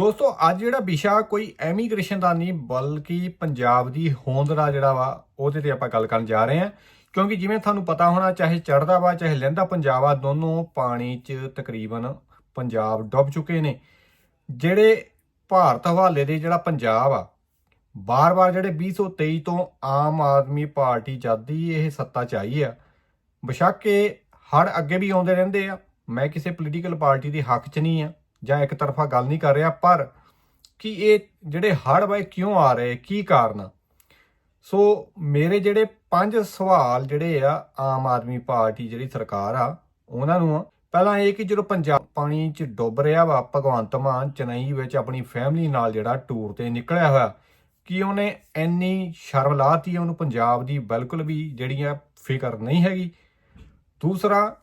ਦੋਸਤੋ, ਅੱਜ ਜਿਹੜਾ ਵਿਸ਼ਾ ਕੋਈ ਐਮੀਗ੍ਰੇਸ਼ਨ ਦਾ ਨਹੀਂ ਬਲਕਿ ਪੰਜਾਬ ਦੀ ਹੋਂਦ ਦਾ ਜਿਹੜਾ ਵਾ, ਉਹਦੇ ਤੇ ਆਪਾਂ ਗੱਲ ਕਰਨ ਜਾ ਰਹੇ ਹਾਂ। ਕਿਉਂਕਿ ਜਿਵੇਂ ਤੁਹਾਨੂੰ ਪਤਾ ਹੋਣਾ, ਚਾਹੇ ਚੜਦਾ ਵਾ, ਚਾਹੇ ਲਹਿੰਦਾ ਪੰਜਾਬ ਆ, ਦੋਨੋਂ ਪਾਣੀ 'ਚ ਤਕਰੀਬਨ ਪੰਜਾਬ ਡੁੱਬ ਚੁੱਕੇ ਨੇ। ਜਿਹੜੇ ਭਾਰਤ ਹਵਾਲੇ ਦੇ ਜਿਹੜਾ ਪੰਜਾਬ ਆ, ਬਾਰ-ਬਾਰ ਜਿਹੜੇ 2023 ਤੋਂ ਆਮ ਆਦਮੀ ਪਾਰਟੀ ਜਦੀ ਇਹ ਸੱਤਾ 'ਚ ਆਈ ਆ। ਬੇਸ਼ੱਕ ਇਹ ਹੜ ਅੱਗੇ ਵੀ ਆਉਂਦੇ ਰਹਿੰਦੇ ਆ। ਮੈਂ ਕਿਸੇ ਪੋਲੀਟੀਕਲ ਪਾਰਟੀ ਦੇ ਹੱਕ 'ਚ ਨਹੀਂ ਆ। ਜਾਂ ਇੱਕ ਤਰਫਾ ਗੱਲ ਨਹੀਂ ਕਰ ਰਿਹਾ, ਪਰ ਕਿ ਇਹ ਜਿਹੜੇ ਹੜ੍ਹ ਵਾਏ ਕਿਉਂ ਆ ਰਹੇ, ਕੀ ਕਾਰਨ ਸੋ ਮੇਰੇ ਜਿਹੜੇ ਪੰਜ ਸਵਾਲ ਜਿਹੜੇ ਆ ਆਮ ਆਦਮੀ ਪਾਰਟੀ ਜਿਹੜੀ ਸਰਕਾਰ ਆ, ਉਹਨਾਂ ਨੂੰ ਆ। ਪਹਿਲਾਂ ਇਹ ਕਿ ਜਦੋਂ ਪੰਜਾਬ ਪਾਣੀ 'ਚ ਡੁੱਬ ਰਿਹਾ ਵਾ, ਭਗਵੰਤ ਮਾਨ ਚੇਨਈ ਵਿੱਚ ਆਪਣੀ ਫੈਮਿਲੀ ਨਾਲ ਜਿਹੜਾ ਟੂਰ ਤੇ ਨਿਕਲਿਆ ਹੋਇਆ, ਕਿ ਉਹਨੇ ਇੰਨੀ ਸ਼ਰਮ ਲਾਤੀ ਉਹਨੂੰ? ਪੰਜਾਬ ਦੀ ਬਿਲਕੁਲ ਵੀ ਜਿਹੜੀ ਆ ਫਿਕਰ ਨਹੀਂ ਹੈਗੀ। ਦੂਸਰਾ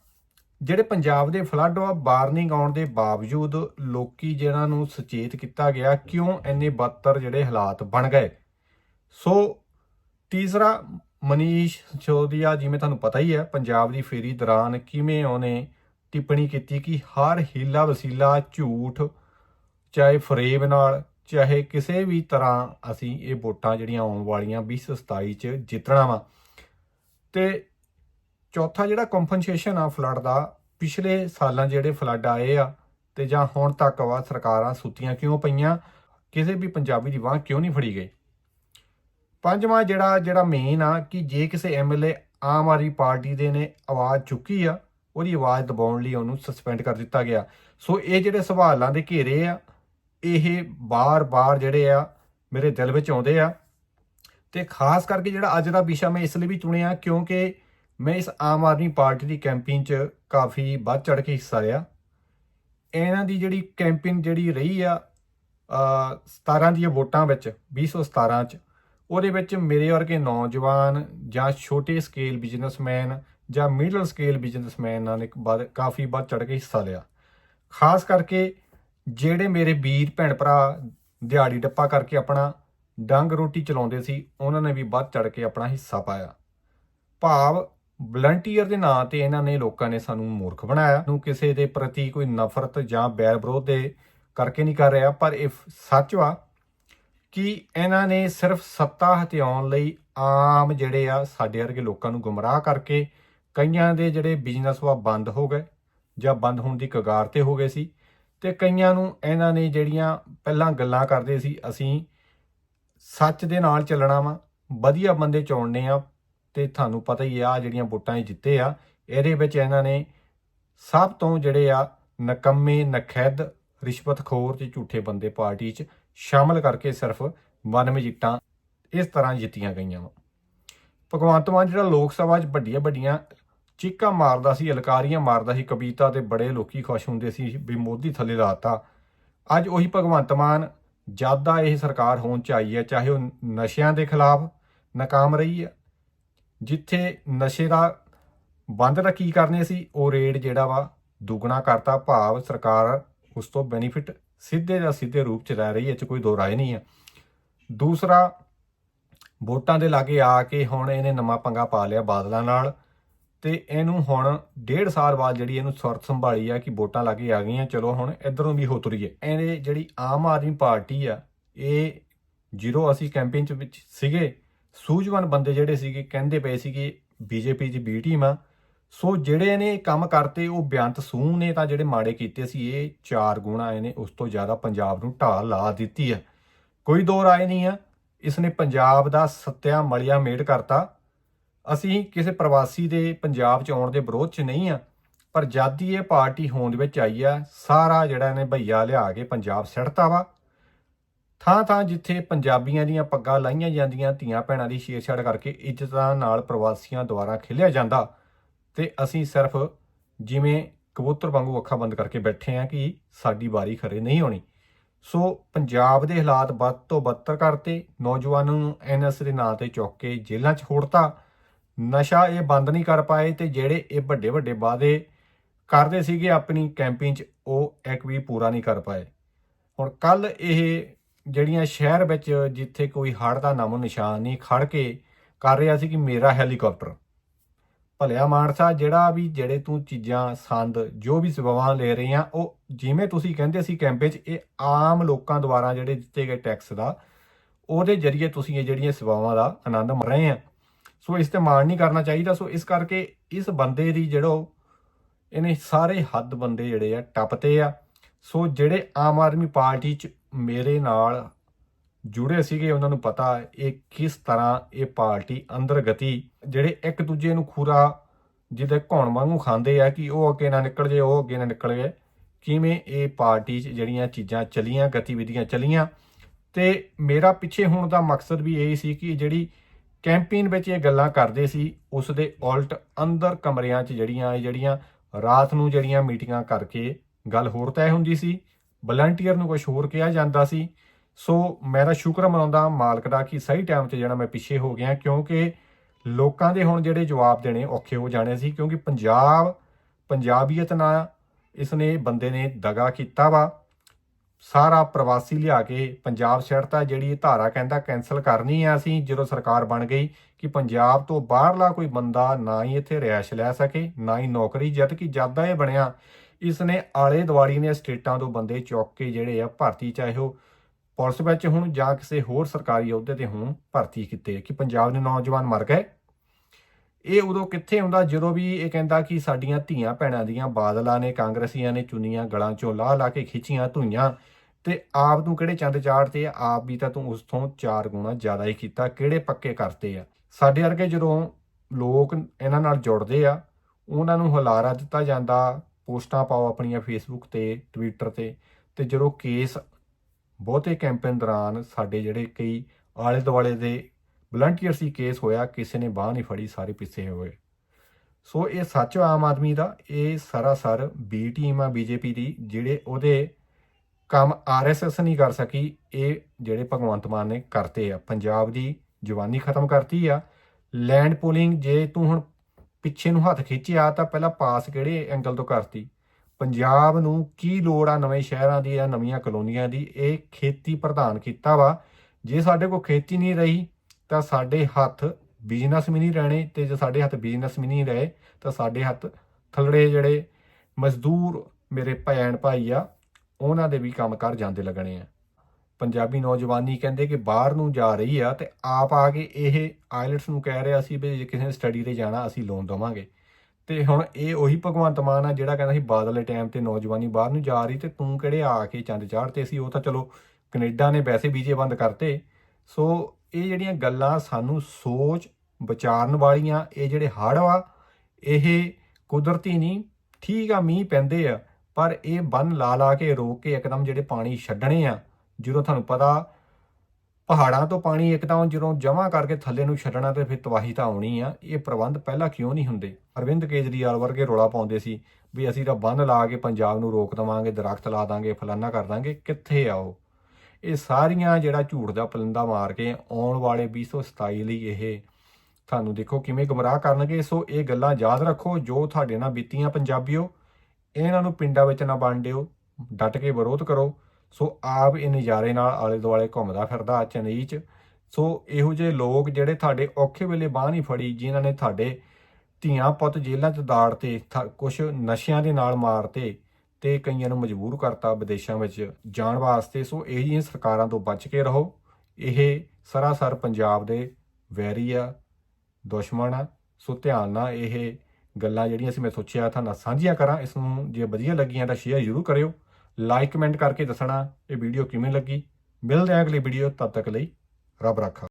ਜਿਹੜੇ ਪੰਜਾਬ ਦੇ ਫਲੱਡ ਆ ਵਾਰਨਿੰਗ ਆਉਣ ਦੇ ਬਾਵਜੂਦ ਲੋਕੀ ਜਿਹਨਾਂ ਨੂੰ ਸੁਚੇਤ ਕੀਤਾ ਗਿਆ, ਕਿਉਂ ਇੰਨੇ ਬਦਤਰ ਜਿਹੜੇ ਹਾਲਾਤ ਬਣ ਗਏ? ਸੋ ਤੀਸਰਾ ਮਨੀਸ਼ ਸਿਸੋਦੀਆ, ਜਿਵੇਂ ਤੁਹਾਨੂੰ ਪਤਾ ਹੀ ਹੈ, ਪੰਜਾਬ ਦੀ ਫੇਰੀ ਦੌਰਾਨ ਕਿਵੇਂ ਉਹਨੇ ਟਿੱਪਣੀ ਕੀਤੀ ਕਿ ਹਰ ਹੀਲਾ ਵਸੀਲਾ ਝੂਠ, ਚਾਹੇ ਫਰੇਬ ਨਾਲ, ਚਾਹੇ ਕਿਸੇ ਵੀ ਤਰ੍ਹਾਂ ਅਸੀਂ ਇਹ ਵੋਟਾਂ ਜਿਹੜੀਆਂ ਆਉਣ ਵਾਲੀਆਂ 2027 ਚ ਜਿੱਤਣਾ ਵਾ। ਤੇ ਚੌਥਾ ਜਿਹੜਾ ਕੰਪਨਸੇਸ਼ਨ ਆ ਫਲੱਡ ਦਾ, ਪਿਛਲੇ ਸਾਲਾਂ ਜਿਹੜੇ ਫਲੱਡ ਆਏ ਆ ਤੇ ਜਾਂ ਹੁਣ ਤੱਕ ਵਾ ਸਰਕਾਰਾਂ ਸੁੱਤੀਆਂ ਕਿਉਂ ਪਈਆਂ, ਕਿਸੇ ਵੀ ਪੰਜਾਬੀ ਦੀ ਬਾਂਹ ਕਿਉਂ ਨਹੀਂ ਫੜੀ ਗਈ? ਪੰਜਵਾਂ ਜਿਹੜਾ ਜਿਹੜਾ ਮੇਨ ਆ ਕਿ ਜੇ ਕਿਸੇ ਐਮਐਲਏ ਆਮ ਆਦਮੀ ਪਾਰਟੀ ਦੇ ਨੇ ਆਵਾਜ਼ ਚੁੱਕੀ ਆ, ਉਹਦੀ ਆਵਾਜ਼ ਦਬਾਉਣ ਲਈ ਉਹਨੂੰ ਸਸਪੈਂਡ ਕਰ ਦਿੱਤਾ ਗਿਆ। ਸੋ ਇਹ ਜਿਹੜੇ ਸਵਾਲਾਂ ਦੇ ਘੇਰੇ ਆ, ਇਹ ਬਾਰ-ਬਾਰ ਜਿਹੜੇ ਆ ਮੇਰੇ ਦਿਲ ਵਿੱਚ ਆਉਂਦੇ ਆ ਤੇ ਖਾਸ ਕਰਕੇ ਜਿਹੜਾ ਅੱਜ ਦਾ ਵਿਸ਼ਾ ਮੈਂ ਇਸ ਲਈ ਵੀ ਚੁਣਿਆ ਕਿਉਂਕਿ ਮੈਂ ਇਸ ਆਮ ਆਦਮੀ ਪਾਰਟੀ ਦੀ ਕੈਂਪੇਨ 'ਚ ਕਾਫੀ ਵੱਧ ਚੜ ਕੇ ਹਿੱਸਾ ਲਿਆ। ਇਹਨਾਂ ਦੀ ਜਿਹੜੀ ਕੈਂਪੇਨ ਜਿਹੜੀ ਰਹੀ ਆ ਅ 17 ਦੀਆਂ ਵੋਟਾਂ ਵਿੱਚ 2017 'ਚ, ਉਹਦੇ ਵਿੱਚ ਮੇਰੇ ਵਰਗੇ ਨੌਜਵਾਨ ਜਾਂ ਛੋਟੇ ਸਕੇਲ ਬਿਜ਼ਨਸਮੈਨ ਜਾਂ ਮਿਡਲ ਸਕੇਲ ਬਿਜ਼ਨਸਮੈਨਾਂ ਨੇ ਵੱਧ- ਕਾਫੀ ਵੱਧ ਚੜ ਕੇ ਹਿੱਸਾ ਲਿਆ। ਖਾਸ ਕਰਕੇ ਜਿਹੜੇ ਮੇਰੇ ਵੀਰ ਭੈਣ ਭਰਾ ਦਿਹਾੜੀ ਡੱਪਾ ਕਰਕੇ ਆਪਣਾ ਡੰਗ ਰੋਟੀ ਚਲਾਉਂਦੇ ਸੀ, ਉਹਨਾਂ ਨੇ ਵੀ ਵੱਧ ਚੜ ਕੇ ਆਪਣਾ ਹਿੱਸਾ ਪਾਇਆ। ਭਾਵ ਵਲੰਟੀਅਰ ਦੇ ਨਾਂ ਤੇ ਇਹਨਾਂ ਨੇ ਲੋਕਾਂ ਨੇ ਸਾਨੂੰ ਮੂਰਖ ਬਣਾਇਆ। ਨੂੰ ਕਿਸੇ ਦੇ ਪ੍ਰਤੀ ਕੋਈ ਨਫ਼ਰਤ ਜਾਂ ਬੈਰ ਵਿਰੋਧ ਦੇ ਕਰਕੇ ਨਹੀਂ ਕਰ ਰਿਹਾ, ਪਰ ਇਹ ਸੱਚ ਵਾ ਕਿ ਇਹਨਾਂ ਨੇ ਸਿਰਫ ਸੱਤਾ ਹਥਿਆਉਣ ਲਈ ਆਮ ਜਿਹੜੇ ਆ ਸਾਡੇ ਵਰਗੇ ਲੋਕਾਂ ਨੂੰ ਗੁੰਮਰਾਹ ਕਰਕੇ ਕਈਆਂ ਦੇ ਜਿਹੜੇ ਬਿਜ਼ਨਸ ਵਾ ਬੰਦ ਹੋ ਗਏ ਜਾਂ ਬੰਦ ਹੋਣ ਦੀ ਕਗਾਰ ਤੇ ਹੋ ਗਏ ਸੀ ਤੇ ਕਈਆਂ ਨੂੰ ਇਹਨਾਂ ਨੇ ਜਿਹੜੀਆਂ ਪਹਿਲਾਂ ਗੱਲਾਂ ਕਰਦੇ ਸੀ, ਅਸੀਂ ਸੱਚ ਦੇ ਨਾਲ ਚੱਲਣਾ ਵਾ, ਵਧੀਆ ਬੰਦੇ ਚੁਣਨੇ ਆ ਤੇ ਤੁਹਾਨੂੰ ਪਤਾ ਹੀ ਆ, ਜਿਹੜੀਆਂ ਵੋਟਾਂ ਇਹ ਜਿੱਤੇ ਆ, ਇਹਦੇ ਵਿੱਚ ਇਹਨਾਂ ਨੇ ਸਭ ਤੋਂ ਜਿਹੜੇ ਆ, ਨਕੰਮੇ, ਨਖੈਦ ਰਿਸ਼ਵਤਖੋਰ ਤੇ ਝੂਠੇ ਬੰਦੇ ਪਾਰਟੀ 'ਚ ਸ਼ਾਮਲ ਕਰਕੇ ਸਿਰਫ 92 ਜਿੱਟਾਂ ਇਸ ਤਰ੍ਹਾਂ ਜਿੱਤੀਆਂ ਗਈਆਂ ਵਾ। ਭਗਵੰਤ ਮਾਨ ਜਿਹੜਾ ਲੋਕ ਸਭਾ 'ਚ ਵੱਡੀਆਂ ਵੱਡੀਆਂ ਚੀਕਾਂ ਮਾਰਦਾ ਸੀ, ਅਲਕਾਰੀਆਂ ਮਾਰਦਾ ਸੀ, ਕਵਿਤਾ ਤੇ ਬੜੇ ਲੋਕੀ ਖੁਸ਼ ਹੁੰਦੇ ਸੀ, ਵੀ ਮੋਦੀ ਥੱਲੇ ਲਾਤਾ ਅੱਜ ਉਹੀ ਭਗਵੰਤ ਮਾਨ ਜ਼ਿਆਦਾ ਇਹ ਸਰਕਾਰ ਹੋਣ ਚ ਆਈ ਹੈ, ਚਾਹੇ ਉਹ ਨਸ਼ਿਆਂ ਦੇ ਖਿਲਾਫ ਨਾਕਾਮ ਰਹੀ ਹੈ ਜਿੱਥੇ ਨਸ਼ੇ ਦਾ ਬੰਦ ਤਾਂ ਕੀ ਕਰਨੇ ਸੀ, ਉਹ ਰੇਟ ਜਿਹੜਾ ਵਾ ਦੁੱਗਣਾ ਕਰਤਾ, ਭਾਵ ਸਰਕਾਰ ਉਸ ਤੋਂ ਬੈਨੀਫਿਟ ਸਿੱਧੇ ਦਾ ਸਿੱਧੇ ਰੂਪ ਚ ਲੈ ਰਹੀ ਹੈ, ਇਹ ਚ ਕੋਈ ਦੋ ਰਾਏ ਨਹੀਂ ਹੈ। ਦੂਸਰਾ, ਵੋਟਾਂ ਦੇ ਲਾਗੇ ਆ ਕੇ ਹੁਣ ਇਹਨੇ ਨਵਾਂ ਪੰਗਾ ਪਾ ਲਿਆ ਬਾਦਲਾਂ ਨਾਲ ਤੇ ਇਹਨੂੰ ਹੁਣ ਡੇਢ ਸਾਲ ਬਾਅਦ ਜਿਹੜੀ ਇਹਨੂੰ ਸੁਰਤ ਸੰਭਾਲੀ ਆ ਕਿ ਵੋਟਾਂ ਲਾਗੇ ਆ ਗਈਆਂ, ਚਲੋ ਹੁਣ ਇਧਰੋਂ ਵੀ ਹੋ ਤੁਰੀਏ ਇਹਨੇ ਜਿਹੜੀ ਆਮ ਆਦਮੀ ਪਾਰਟੀ ਆ, ਇਹ ਜ਼ੀਰੋ ਅਸੀਂ ਕੈਂਪੇਨ ਚ ਵਿੱਚ ਸੀਗੇ ਸੂਝਵਾਨ ਬੰਦੇ ਜਿਹੜੇ ਸੀਗੇ, ਕਹਿੰਦੇ ਪਏ ਸੀਗੇ, ਬੀਜੇਪੀ ਦੀ ਬੀ ਟੀਮ ਆ। ਸੋ ਜਿਹੜੇ ਇਹਨੇ ਕੰਮ ਕਰਤੇ, ਉਹ ਬਿਆੰਤ ਸੂਹ ਨੇ ਤਾਂ ਜਿਹੜੇ ਮਾੜੇ ਕੀਤੇ ਸੀ, ਇਹ ਚਾਰ ਗੁਣਾ ਇਹਨੇ ਉਸ ਤੋਂ ਜ਼ਿਆਦਾ ਪੰਜਾਬ ਨੂੰ ਢਾਲ ਲਾ ਦਿੱਤੀ ਹੈ ਕੋਈ ਦੋ ਰਾਏ ਨਹੀਂ ਆ। ਇਸਨੇ ਪੰਜਾਬ ਦਾ ਸੱਤਿਆ ਮਲਿਆ ਮੇੜ ਕਰਤਾ। ਅਸੀਂ ਕਿਸੇ ਪ੍ਰਵਾਸੀ ਦੇ ਪੰਜਾਬ ਚ ਆਉਣ ਦੇ ਵਿਰੋਧ ਚ ਨਹੀਂ ਆ, ਪਰ ਜਦ ਦੀ ਇਹ ਪਾਰਟੀ ਹੋਂਦ ਵਿੱਚ ਆਈ ਆ, ਸਾਰਾ ਜਿਹੜਾ ਇਹਨੇ ਭਈਆ ਲਿਆ ਕੇ ਪੰਜਾਬ ਸਿੜਤਾ ਵਾ। ਥਾਂ ਥਾਂ ਜਿੱਥੇ ਪੰਜਾਬੀਆਂ ਦੀਆਂ ਪੱਗਾਂ ਲਾਈਆਂ ਜਾਂਦੀਆਂ ਧੀਆਂ ਭੈਣਾਂ ਦੀ ਛੇੜਛਾੜ ਕਰਕੇ ਇੱਜ਼ਤਾਂ ਨਾਲ ਪ੍ਰਵਾਸੀਆਂ ਦੁਆਰਾ ਖਿਲਿਆ ਜਾਂਦਾ, ਤੇ ਅਸੀਂ ਸਿਰਫ ਜਿਵੇਂ ਕਬੂਤਰ ਵਾਂਗੂ ਅੱਖਾਂ ਬੰਦ ਕਰਕੇ ਬੈਠੇ ਆ ਕਿ ਸਾਡੀ ਵਾਰੀ ਖਰੇ ਨਹੀਂ ਹੋਣੀ ਸੋ ਪੰਜਾਬ ਦੇ ਹਾਲਾਤ ਵੱਧ ਤੋਂ ਬੱਤਰ ਕਰਤੇ ਨੌਜਵਾਨਾਂ ਨੂੰ ਐਨਐਸ ਦੇ ਨਾਂ ਤੇ ਚੁੱਕ ਕੇ ਜੇਲ੍ਹਾਂ 'ਚ ਖੋੜਤਾ। ਨਸ਼ਾ ਇਹ ਬੰਦ ਨਹੀਂ ਕਰ ਪਾਏ ਤੇ ਜਿਹੜੇ ਇਹ ਵੱਡੇ ਵੱਡੇ ਵਾਅਦੇ ਕਰਦੇ ਸੀਗੇ ਆਪਣੀ ਕੈਂਪੇਨ 'ਚ, ਉਹ ਇੱਕ ਵੀ ਪੂਰਾ ਨਹੀਂ ਕਰ ਪਾਏ। ਹੁਣ ਕੱਲ ਇਹ ਜਿਹੜੀਆਂ ਸ਼ਹਿਰ ਵਿੱਚ ਜਿੱਥੇ ਕੋਈ ਹੜ੍ਹ ਦਾ ਨਾਮੋ ਨਿਸ਼ਾਨ ਨਹੀਂ ਖੜ ਕੇ ਕਰ ਰਿਹਾ ਸੀ ਕਿ ਮੇਰਾ ਹੈਲੀਕਾਪਟਰ। ਭਲਿਆ ਮਾਨਸਾ, ਜਿਹੜਾ ਵੀ ਜਿਹੜੇ ਤੂੰ ਚੀਜ਼ਾਂ, ਸੰਦ, ਜੋ ਵੀ ਸੇਵਾਵਾਂ ਲੈ ਰਹੇ ਆ, ਉਹ ਜਿਵੇਂ ਤੁਸੀਂ ਕਹਿੰਦੇ ਸੀ ਕੈਂਪੇ 'ਚ ਇਹ ਆਮ ਲੋਕਾਂ ਦੁਆਰਾ ਜਿਹੜੇ ਦਿੱਤੇ ਗਏ ਟੈਕਸ ਦਾ, ਉਹਦੇ ਜਰੀਏ ਤੁਸੀਂ ਇਹ ਜਿਹੜੀਆਂ ਸੇਵਾਵਾਂ ਦਾ ਆਨੰਦ ਮਾਣ ਰਹੇ ਆ। ਸੋ ਇਸਤੇਮਾਲ ਨਹੀਂ ਕਰਨਾ ਚਾਹੀਦਾ। ਸੋ ਇਸ ਕਰਕੇ ਇਸ ਬੰਦੇ ਦੀ ਜਿਹੜੋ ਇਹਨੇ ਸਾਰੇ ਹੱਦ ਬੰਦੇ ਜਿਹੜੇ ਆ ਟੱਪਤੇ ਆ। ਸੋ ਜਿਹੜੇ ਆਮ ਆਦਮੀ ਪਾਰਟੀ 'ਚ ਮੇਰੇ ਨਾਲ ਜੁੜੇ ਸੀਗੇ, ਉਹਨਾਂ ਨੂੰ ਪਤਾ ਇਹ ਕਿਸ ਤਰ੍ਹਾਂ ਇਹ ਪਾਰਟੀ ਅੰਦਰ ਗਤੀ, ਜਿਹੜੇ ਇੱਕ ਦੂਜੇ ਨੂੰ ਖੂਰਾ ਜਿਹਦੇ ਘੌਣ ਵਾਂਗੂ ਖਾਂਦੇ ਆ ਕਿ ਉਹ ਅੱਗੇ ਨਾ ਨਿਕਲ ਜੇ, ਉਹ ਅੱਗੇ ਨਾ ਨਿਕਲ ਜੇ। ਕਿਵੇਂ ਇਹ ਪਾਰਟੀ 'ਚ ਜਿਹੜੀਆਂ ਚੀਜ਼ਾਂ ਚਲੀਆਂ, ਗਤੀਵਿਧੀਆਂ ਚਲੀਆਂ। ਤੇ ਮੇਰਾ ਪਿੱਛੇ ਹੋਣ ਦਾ ਮਕਸਦ ਵੀ ਇਹ ਸੀ ਕਿ ਜਿਹੜੀ ਕੈਂਪੇਨ ਵਿੱਚ ਇਹ ਗੱਲਾਂ ਕਰਦੇ ਸੀ, ਉਸ ਦੇ ਉਲਟ ਅੰਦਰ ਕਮਰਿਆਂ 'ਚ ਜਿਹੜੀਆਂ ਇਹ ਜਿਹੜੀਆਂ ਰਾਤ ਨੂੰ ਜਿਹੜੀਆਂ ਮੀਟਿੰਗਾਂ ਕਰਕੇ ਗੱਲ ਹੋਰ ਤੈਅ ਹੁੰਦੀ ਸੀ ਵਲੰਟੀਅਰ ਨੂੰ ਕੁਝ ਹੋਰ ਕਿਹਾ ਜਾਂਦਾ ਸੀ। ਸੋ ਮੇਰਾ ਸ਼ੁਕਰ ਮਨਾਉਂਦਾ ਮਾਲਕ ਦਾ ਕਿ ਸਹੀ ਟਾਈਮ 'ਤੇ ਜਿਹੜਾ ਮੈਂ ਪਿੱਛੇ ਹੋ ਗਿਆ, ਕਿਉਂਕਿ ਲੋਕਾਂ ਦੇ ਹੁਣ ਜਿਹੜੇ ਜਵਾਬ ਦੇਣੇ ਔਖੇ ਹੋ ਜਾਣੇ ਸੀ, ਕਿਉਂਕਿ ਪੰਜਾਬ, ਪੰਜਾਬੀਅਤ ਨਾਲ ਇਸਨੇ ਬੰਦੇ ਨੇ ਦਗਾ ਕੀਤਾ ਵਾ। ਸਾਰਾ ਪ੍ਰਵਾਸੀ ਲਿਆ ਕੇ ਪੰਜਾਬ ਛੱਡਤਾ ਜਿਹੜੀ ਇਹ ਧਾਰਾ ਕਹਿੰਦਾ ਕੈਨਸਲ ਕਰਨੀ ਆ ਅਸੀਂ, ਜਦੋਂ ਸਰਕਾਰ ਬਣ ਗਈ ਕਿ ਪੰਜਾਬ ਤੋਂ ਬਾਹਰਲਾ ਕੋਈ ਬੰਦਾ ਨਾ ਹੀ ਇੱਥੇ ਰਿਹਾਇਸ਼ ਲੈ ਸਕੇ, ਨਾ ਹੀ ਨੌਕਰੀ ਜਦ ਕਿ ਜਦ ਦਾ ਇਹ ਬਣਿਆ। ਇਸ ਨੇ ਆਲੇ ਦੁਆਲੀ ਨੇ ਸਟੇਟਾਂ ਤੋਂ ਬੰਦੇ ਚੁੱਕ ਕੇ ਜਿਹੜੇ ਆ ਭਰਤੀ, ਚਾਹੇ ਉਹ ਪੁਲਿਸ ਵਿੱਚ ਹੁਣ ਜਾਂ ਕਿਸੇ ਹੋਰ ਸਰਕਾਰੀ ਅਹੁਦੇ ਤੇ ਹੁਣ, ਭਰਤੀ ਕੀਤੇ ਕਿ ਪੰਜਾਬ ਦੇ ਨੌਜਵਾਨ ਮਰ ਗਏ ਇਹ ਉਦੋਂ ਕਿੱਥੇ ਹੁੰਦਾ? ਜਦੋਂ ਵੀ ਇਹ ਕਹਿੰਦਾ ਕਿ ਸਾਡੀਆਂ ਧੀਆਂ ਭੈਣਾਂ ਦੀਆਂ ਬਾਦਲਾਂ ਨੇ, ਕਾਂਗਰਸੀਆਂ ਨੇ ਚੁੰਨੀਆਂ ਗਲਾਂ ਚੋਂ ਲਾਹ ਲਾ ਕੇ ਖਿੱਚੀਆਂ, ਧੂਈਆਂ ਤੇ ਆਪ ਨੂੰ ਕਿਹੜੇ ਚੰਦ ਚਾੜਤੇ ਆ? ਆਪ ਵੀ ਤਾਂ ਤੂੰ ਉਸ ਤੋਂ ਚਾਰ ਗੁਣਾ ਜ਼ਿਆਦਾ ਹੀ ਕੀਤਾ। ਕਿਹੜੇ ਪੱਕੇ ਕਰਤੇ ਆ? ਸਾਡੇ ਵਰਗੇ ਜਦੋਂ ਲੋਕ ਇਹਨਾਂ ਨਾਲ ਜੁੜਦੇ ਆ, ਉਹਨਾਂ ਨੂੰ ਹੁਲਾਰਾ ਦਿੱਤਾ ਜਾਂਦਾ। ਪੋਸਟਾਂ ਪਾਓ ਆਪਣੀਆਂ ਫੇਸਬੁੱਕ ਤੇ ਟਵਿੱਟਰ ਤੇ ਤੇ ਜਦੋਂ ਕੇਸ ਬਹੁਤੇ ਕੈਂਪੇਨ ਦੌਰਾਨ ਸਾਡੇ ਜਿਹੜੇ ਕਈ ਆਲੇ ਦੁਆਲੇ ਦੇ ਵਲੰਟੀਅਰ ਸੀ ਕੇਸ ਹੋਇਆ, ਕਿਸੇ ਨੇ ਬਾਹ ਨਹੀਂ ਫੜੀ, ਸਾਰੇ ਪਿੱਛੇ ਹੋਏ। ਸੋ ਇਹ ਸੱਚ ਆ ਆਮ ਆਦਮੀ ਦਾ, ਇਹ ਸਰਾਸਰ ਬੀ ਟੀਮ ਆ ਬੀਜੇਪੀ ਦੀ, ਜਿਹੜੇ ਉਹਦੇ ਕੰਮ ਆਰਐਸਐਸ ਨਹੀਂ ਕਰ ਸਕੀ, ਇਹ ਜਿਹੜੇ ਭਗਵੰਤ ਮਾਨ ਨੇ ਕਰਤੇ ਆ। ਪੰਜਾਬ ਦੀ ਜਵਾਨੀ ਖਤਮ ਕਰਤੀ ਆ। ਲੈਂਡ ਪੂਲਿੰਗ ਜੇ ਤੂੰ ਹੁਣ ਪਿੱਛੇ ਨੂੰ ਹੱਥ ਖਿੱਚਿਆ ਤਾਂ ਪਹਿਲਾਂ ਪਾਸ ਕਿਹੜੇ ਐਂਗਲ ਤੋਂ ਕਰਤੀ? ਪੰਜਾਬ ਨੂੰ ਕੀ ਲੋੜ ਆ ਨਵੇਂ ਸ਼ਹਿਰਾਂ ਦੀ ਜਾਂ ਨਵੀਆਂ ਕਲੋਨੀਆਂ ਦੀ? ਇਹ ਖੇਤੀ ਪ੍ਰਧਾਨ ਕੀਤਾ ਵਾ। ਜੇ ਸਾਡੇ ਕੋਲ ਖੇਤੀ ਨਹੀਂ ਰਹੀ, ਤਾਂ ਸਾਡੇ ਹੱਥ ਬਿਜ਼ਨਸ ਵੀ ਨਹੀਂ ਰਹਿਣੇ ਤੇ ਜੇ ਸਾਡੇ ਹੱਥ ਬਿਜ਼ਨਸ ਵੀ ਨਹੀਂ ਰਹੇ, ਤਾਂ ਸਾਡੇ ਹੱਥ ਥਲੜੇ ਜਿਹੜੇ ਮਜ਼ਦੂਰ ਮੇਰੇ ਭੈਣ ਭਾਈ ਆ, ਉਹਨਾਂ ਦੇ ਵੀ ਕੰਮ ਕਰ ਜਾਂਦੇ ਲੱਗਣੇ ਆ। ਪੰਜਾਬੀ ਨੌਜਵਾਨੀ ਕਹਿੰਦੇ ਕਿ ਬਾਹਰ ਨੂੰ ਜਾ ਰਹੀ ਆ ਤੇ ਆਪ ਆ ਕੇ ਇਹ ਆਇਲਟਸ ਨੂੰ ਕਹਿ ਰਿਹਾ ਸੀ ਵੀ ਜੇ ਕਿਸੇ ਨੇ ਸਟੱਡੀ ਤੇ ਜਾਣਾ, ਅਸੀਂ ਲੋਨ ਦਵਾਂਗੇ। ਤੇ ਹੁਣ ਇਹ ਉਹੀ ਭਗਵੰਤ ਮਾਨ ਆ ਜਿਹੜਾ ਕਹਿੰਦਾ ਸੀ ਬਾਦਲ ਦੇ ਟਾਈਮ ਤੇ ਨੌਜਵਾਨੀ ਬਾਹਰ ਨੂੰ ਜਾ ਰਹੀ ਤੇ ਤੂੰ ਕਿਹੜੇ ਆ ਕੇ ਚੰਦ ਚਾੜਤੇ ਸੀ? ਉਹ ਤਾਂ ਚਲੋ ਕੈਨੇਡਾ ਨੇ ਵੈਸੇ ਵੀਜ਼ੇ ਬੰਦ ਕਰਤੇ। ਸੋ ਇਹ ਜਿਹੜੀਆਂ ਗੱਲਾਂ ਸਾਨੂੰ ਸੋਚ ਵਿਚਾਰਨ ਵਾਲੀਆਂ, ਇਹ ਜਿਹੜੇ ਹੜ੍ਹ ਆ, ਇਹ ਕੁਦਰਤੀ ਨਹੀਂ, ਠੀਕ ਆ ਮੀਂਹ ਪੈਂਦੇ ਆ, ਪਰ ਇਹ ਬੰਨ ਲਾ ਲਾ ਕੇ ਰੋਕ ਕੇ ਇੱਕਦਮ ਜਿਹੜੇ ਪਾਣੀ ਛੱਡਣੇ ਆ ਜਦੋਂ ਤੁਹਾਨੂੰ ਪਤਾ ਪਹਾੜਾਂ ਤੋਂ ਪਾਣੀ ਇੱਕਦਮ ਜਦੋਂ ਜਮ੍ਹਾਂ ਕਰਕੇ ਥੱਲੇ ਨੂੰ ਛੱਡਣਾ ਤੇ ਫਿਰ ਤਬਾਹੀ ਤਾਂ ਆਉਣੀ ਆ, ਇਹ ਪ੍ਰਬੰਧ ਪਹਿਲਾਂ ਕਿਉਂ ਨਹੀਂ ਹੁੰਦੇ? ਅਰਵਿੰਦ ਕੇਜਰੀਵਾਲ ਵਰਗੇ ਰੋਲਾ ਪਾਉਂਦੇ ਸੀ ਵੀ ਅਸੀਂ ਤਾਂ ਬੰਨ ਲਾ ਕੇ ਪੰਜਾਬ ਨੂੰ ਰੋਕ ਦਵਾਂਗੇ, ਦਰਖਤ ਲਾ ਦਾਂਗੇ, ਫਲਾਨਾ ਕਰ ਦਾਂਗੇ, ਕਿੱਥੇ ਆਓ ਇਹ ਸਾਰੀਆਂ ਜਿਹੜਾ ਝੂਠ ਦਾ ਪਲੰਦਾ ਮਾਰ ਕੇ ਆਉਣ ਵਾਲੇ 2027 ਲਈ ਇਹ ਤੁਹਾਨੂੰ ਦੇਖੋ ਕਿਵੇਂ ਗੁੰਮਰਾਹ ਕਰਨਗੇ। ਸੋ ਇਹ ਗੱਲਾਂ ਯਾਦ ਰੱਖੋ, ਜੋ ਤੁਹਾਡੇ ਨਾਲ ਬੀਤੀਆਂ ਪੰਜਾਬੀਓ, ਇਹਨਾਂ ਨੂੰ ਪਿੰਡਾਂ ਵਿੱਚ ਨਾ ਵੰਡਿਓ ਡਟ ਕੇ ਵਿਰੋਧ ਕਰੋ। ਸੋ ਆਪ ਇਹ ਨਜ਼ਾਰੇ ਨਾਲ ਆਲੇ ਦੁਆਲੇ ਘੁੰਮਦਾ ਫਿਰਦਾ ਚੇਨਈ 'ਚ। ਸੋ ਇਹੋ ਜਿਹੇ ਲੋਕ ਜਿਹੜੇ ਤੁਹਾਡੇ ਔਖੇ ਵੇਲੇ ਬਾਹ ਨਹੀਂ ਫੜੀ, ਜਿਨ੍ਹਾਂ ਨੇ ਤੁਹਾਡੇ ਧੀਆਂ ਪੁੱਤ ਜੇਲ੍ਹਾਂ 'ਚ ਦਾੜਤੇ ਕੁਝ ਨਸ਼ਿਆਂ ਦੇ ਨਾਲ ਮਾਰਤੇ ਤੇ ਕਈਆਂ ਨੂੰ ਮਜਬੂਰ ਕਰਤਾ ਵਿਦੇਸ਼ਾਂ ਵਿੱਚ ਜਾਣ ਵਾਸਤੇ। ਸੋ ਇਹ ਜਿਹੀਆਂ ਸਰਕਾਰਾਂ ਤੋਂ ਬਚ ਕੇ ਰਹੋ। ਇਹ ਸਰਾਸਰ ਪੰਜਾਬ ਦੇ ਵੈਰੀ ਆ, ਦੁਸ਼ਮਣ ਆ। ਸੋ ਧਿਆਨ ਨਾਲ ਇਹ ਗੱਲਾਂ ਜਿਹੜੀਆਂ ਅਸੀਂ ਮੈਂ ਸੋਚਿਆ, ਤੁਹਾਨੂੰ ਸਾਂਝੀਆਂ ਕਰਾਂ। ਇਸ ਨੂੰ ਜੇ ਵਧੀਆ ਲੱਗੀਆਂ ਤਾਂ ਸ਼ੇਅਰ ਜ਼ਰੂਰ ਕਰਿਓ। ਲਾਈਕ ਕਮੈਂਟ ਕਰਕੇ ਦੱਸਣਾ ਇਹ ਵੀਡੀਓ ਕਿਵੇਂ ਲੱਗੀ। ਮਿਲਦੇ ਹਾਂ ਅਗਲੀ ਵੀਡੀਓ ਤਦ ਤੱਕ ਲਈ ਰੱਬ ਰੱਖਾ।